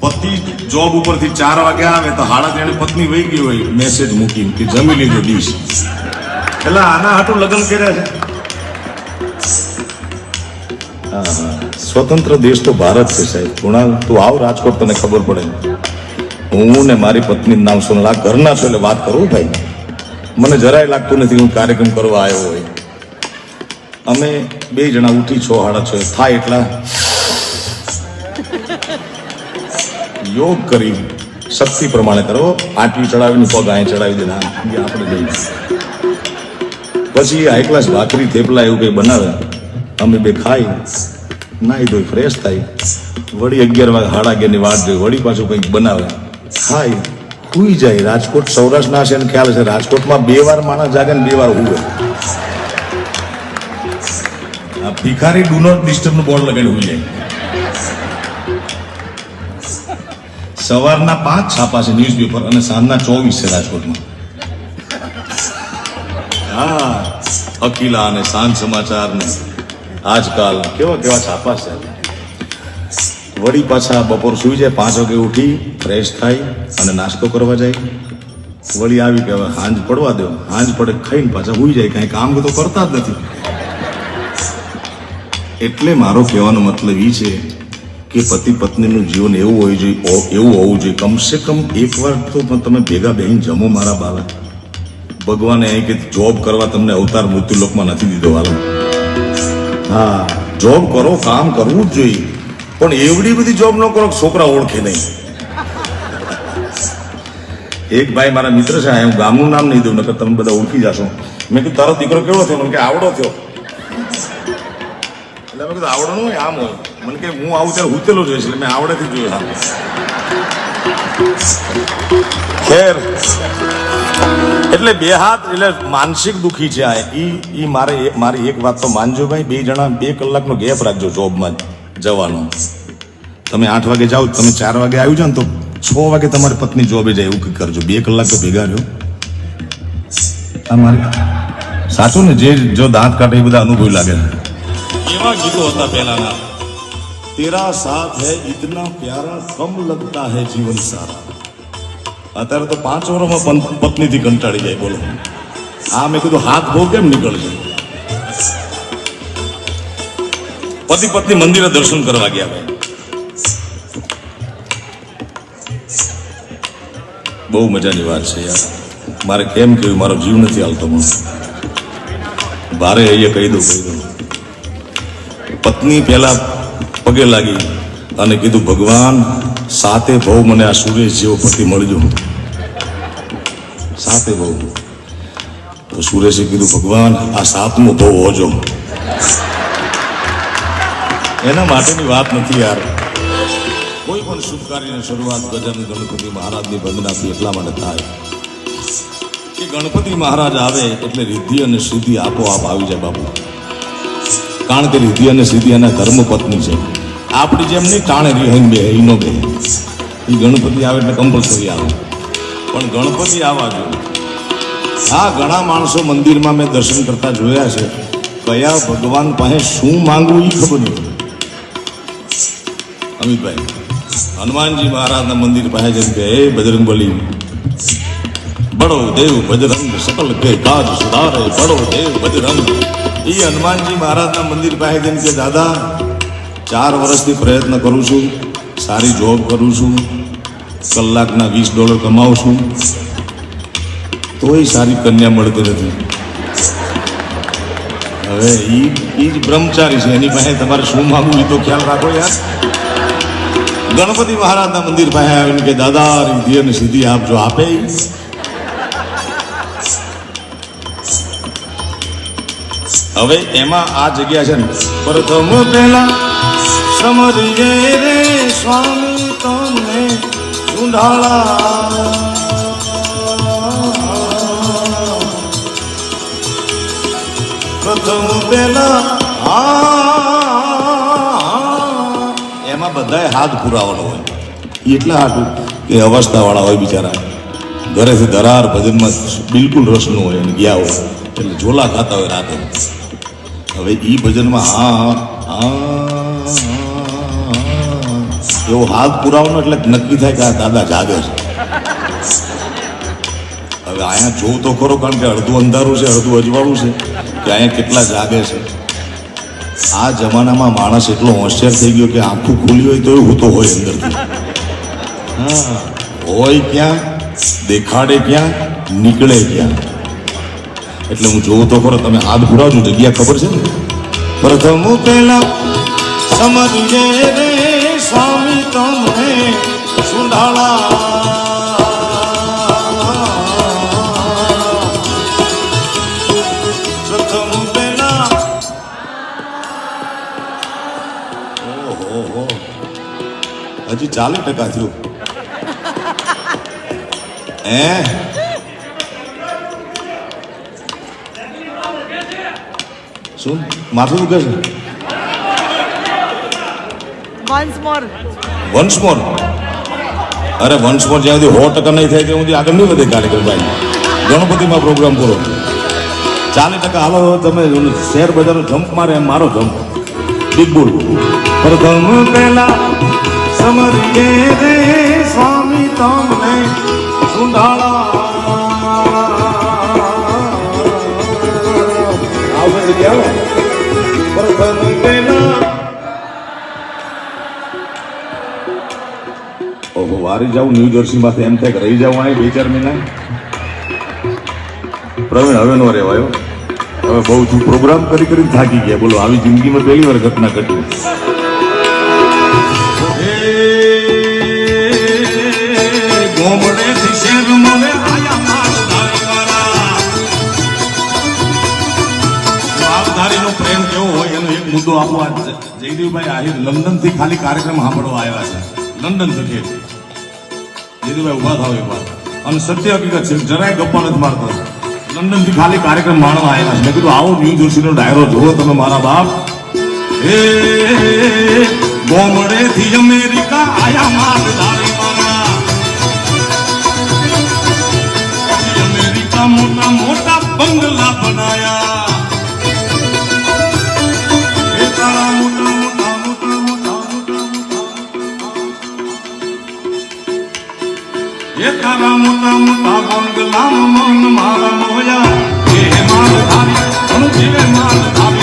પતિ જોબ ઉપરથી ચાર વાગે આવે તો હાડા તેને પત્ની વહી ગઈ હોય મેસેજ મૂકી કે જમી લીધો ડીશ એટલે આના હાટું લગ્ન કર્યા છે. સ્વતંત્ર દેશ તો ભારત છે સાહેબ. કુણાલ, તું આવ રાજકોટ, તને ખબર પડે. હું ને મારી પત્ની નામ સોનલ ઘરના છો એટલે વાત કરું ભાઈ. મને જરાય લાગતું નથી હું કાર્યક્રમ કરવા આવ્યો હોય. અમે બે જણા ઉઠી છો હાડા છો. થાય એટલા. યોગ કરી શક્તિ પ્રમાણે કરો. આટલી ચડાવીને પગ અહીં ચડાવી દેના. આપણે જઈએ પછી આ એકલાસ ભાખરી, થેપલા એવું કંઈ બનાવે. અમે બે ખાઈ. નાહી ધોઈ ફ્રેશ થાય. વળી અગિયાર વાગે હાડા અગિયારની વાત જોઈ વળી પાછું કંઈક બનાવે. ખાય હુઈ જાય. રાજકોટ સૌરાષ્ટ્રના છે ને ખ્યાલ છે. રાજકોટમાં બે વાર માણસ જાગે ને બે વાર હુવે. ભિખારી ડુ નોટ ડિસ્ટર્બનું બોર્ડ લગાડી હુઈ જાય સવારના પાંચ છાપા છે ન્યૂઝપેપર અને સાંજના ચોવીસ છે રાજકોટમાં. હા, અકીલા અને સાંજ સમાચાર ને આજકાલ કેવા કેવા છાપા છે. વળી પાછા બપોર સુઈ જાય, પાંચ વાગે ઉઠી ફ્રેશ થાય અને નાસ્તો કરવા જાય. વળી આવી કે હવે હાંજ પડવા દો, હાંજ પડે ખાઈને પાછા સુઈ જાય, કાંઈ કામ તો કરતા જ નથી. એટલે મારો કહેવાનો મતલબ એ છે કે પતિ પત્નીનું જીવન એવું હોવું જોઈએ એવું હોવું જોઈએ. કમસે કમ એકવાર તો પણ તમે ભેગા બેહીને જમો મારા બાળક. ભગવાને અહીં કે જોબ કરવા તમને અવતાર મૃત્યુ લોકમાં નથી દીધો હાલ. હા જોબ કરો, કામ કરવું જ જોઈએ. પણ એવડી બધી જોબ ન કરો છોકરા ઓળખે નહીં. એક ભાઈ મારા મિત્ર છે હું ગામનું નામ નહીં દઉં, નકર તમે બધા ઓળખી જશો. મેં કીધું, તારો દીકરો કેવો થયો? કે આવડો થયો. એટલે મેં કીધું આવડો હોય આમ હોય. મને કે હું આવું ત્યારે ઉતેલો જોઈશ એટલે મેં આવડેથી જોયું ખેર. એટલે બે હાથ, એટલે માનસિક દુખી છે આ. ઈ ઈ મારે મારી એક વાત તો માનજો ભાઈ, બે જણા બે કલાકનો ગેપ રાખજો જોબમાં જવાનો. તમે આઠ વાગે જાઓ, તમે ચાર વાગે આવી જાઓ ને તો છ વાગે તમારી પત્ની જોબે જાય એવું કંઈક કરજો. બે કલાક તો ભેગા રહ્યો. આ મારી સાચું ને? જે, જો દાંત કાઢે એ બધા અનુભવ લાગે. એવા ગીતો હતા પહેલાના. તેરા સાથ હૈ ઇતના પ્યારા કમ લગતા હૈ જીવન સારા અત્યારે તો પાંચ વર્ષમાં પન- પત્નીથી કંટાળી જાય બોલો આ મેં કીધું હાથ બહુ કેમ નીકળશે પતિ પત્ની મંદિરે દર્શન કરવા ગયા ભાઈ બહુ મજાની વાત છે યાર. મારે કેમ કહ્યું? મારો જીવ નથી હાલતો મને. ભારે અહીંયા કહી દઉં કહી દઉં. પત્ની પહેલા પગે લાગી અને કીધું, ભગવાન, સાતે ભવ મને આ સુરેશ જેવો પતિ મળજો. સાતે ભવ તો સુરેશે કીધું, ભગવાન, આ સાતમો ભવ હોજો. એના માટેની વાત નથી યાર. કોઈ પણ શુભ કાર્યની શરૂઆત ગજાનન ગણપતિ મહારાજની વંદનાથી એટલા માટે થાય કે ગણપતિ મહારાજ આવે એટલે રિદ્ધિ અને સિદ્ધિ આપોઆપ આવી જાય બાપુ. કારણ કે રિદ્ધિ અને સિદ્ધિ એના ધર્મપત્ની છે. આપણી જેમ નહીં ટાણે રિહન બે ઈનો બે. એ ગણપતિ આવે એટલે કમ્પલસરી આવે. પણ ગણપતિ આવવા જોઈએ. હા, ઘણા માણસો મંદિરમાં મેં દર્શન કરતા જોયા છે. કયા ભગવાન પાસે શું માંગવું એ ખબર નથી અમિતભાઈ, હનુમાનજી મહારાજના મંદિર પાસે જેમ કે હે બજરંગ બલી બડો દેવ બજરંગ, સકલ કે કાજ સુધારે બડો દેવ બજરંગ. એ હનુમાનજી મહારાજના મંદિર પાસે જેમ કે, દાદા ચાર વર્ષથી પ્રયત્ન કરું છું, સારી જોબ કરું છું, કલાકના વીસ ડોલર કમાવું છું, તોય સારી કન્યા મળતી નથી. હવે એ એ જ બ્રહ્મચારી છે, એની પાસે તમારે શું માગવું એ તો ખ્યાલ રાખો યાર. ગણપતિ મહારાજના મંદિર પાસે આવીને કે, દાદા, રિદ્ધિ અને આપ આપજો આપે હવે એમાં આ જગ્યા છે ને, પ્રથમ પહેલા સમરીએ રે સ્વામી તમને ઊંઢાળા પ્રથમ પેલા હા એમાં બધાય હાથ પુરાવાનો હોય. એટલા હાટું કે અવસ્થાવાળા હોય બિચારા. ઘરેથી ધરાર ભજનમાં બિલકુલ રસ ન હોય અને ગયા હોય. એટલે ઝોલા ખાતા હોય રાતે. હવે એ ભજનમાં હા હા, હા એવો હાથ પુરાવાનો એટલે નક્કી થાય કે આ દાદા જાગે છે. હવે અહીંયા જોઉં તો ખરો, કારણ કે અડધું અંધારું છે, અડધું અજવાળું છે, કે અહીંયા કેટલા જાગે છે. આ જમાનામાં માણસ એટલો હોશિયાર થઈ ગયો કે આંખું ખુલી હોય તોય તો હોય અંદરથી. હા, હોય ક્યાં, દેખાડે ક્યાં, નીકળે ક્યાં. એટલે હું જોઉં તો ખરો, તમે હાથ પુરાવજો, જગ્યા ખબર છે ને? પ્રથમ પહેલા સમજે રે. સ્વામી પેલા ઓહો હજી ચાલી ટકા થયું. હે? શું? માથું દુખે છે? વન્સ મોર અરે વન્સ મોર જ્યાં સુધી સો ટકા નહીં થાય ત્યાં સુધી આગળ નહીં વધે કાર્યક્રમ ભાઈ ગણપતિમાં પ્રોગ્રામ પૂરો. ચાલીસ ટકા હાલો, તમે શેર બજારનો જમ્પ મારે, એમ મારો જમ્પ બિગ બુલ પ્રથમ પહેલા સમરીએ રે, સ્વામી, તમને સુંઢાળા. આવશે જગ્યા વારી જાઉં ન્યૂ જર્સી માંથી એમ થાય રહી જાઉં અહીં બે ચાર મહિના. પ્રવીણ હવે નો રહેવાયો. હવે બહુ છું પ્રોગ્રામ કરી કરીને થાકી ગયા. બોલો, આવી જિંદગીમાં પહેલી વાર ઘટના ઘટી. પ્રેમ કેવો હોય એનો એક મુદ્દો આપવા જયદેવભાઈ આહિર લંડનથી ખાલી કાર્યક્રમ સાંભળવા આવ્યા છે. લંડનથી જયદેવભાઈ ઊભા થાવ એક વાર અને સત્ય હકીકત છે, જરાય ગપ્પા નથી મારતા લંડનથી ખાલી કાર્યક્રમ માણવા આવ્યા છે. મેં કીધું, આવો ન્યૂ જર્સી નો ડાયરો જુઓ તમે મારા બાપ. એ ગોમડે થી અમેરિકા આયા મારા એ તારા મોટા મોટા બંગલા મન મારા મોયા એ માલ ધારી જીવે માલ ધારી.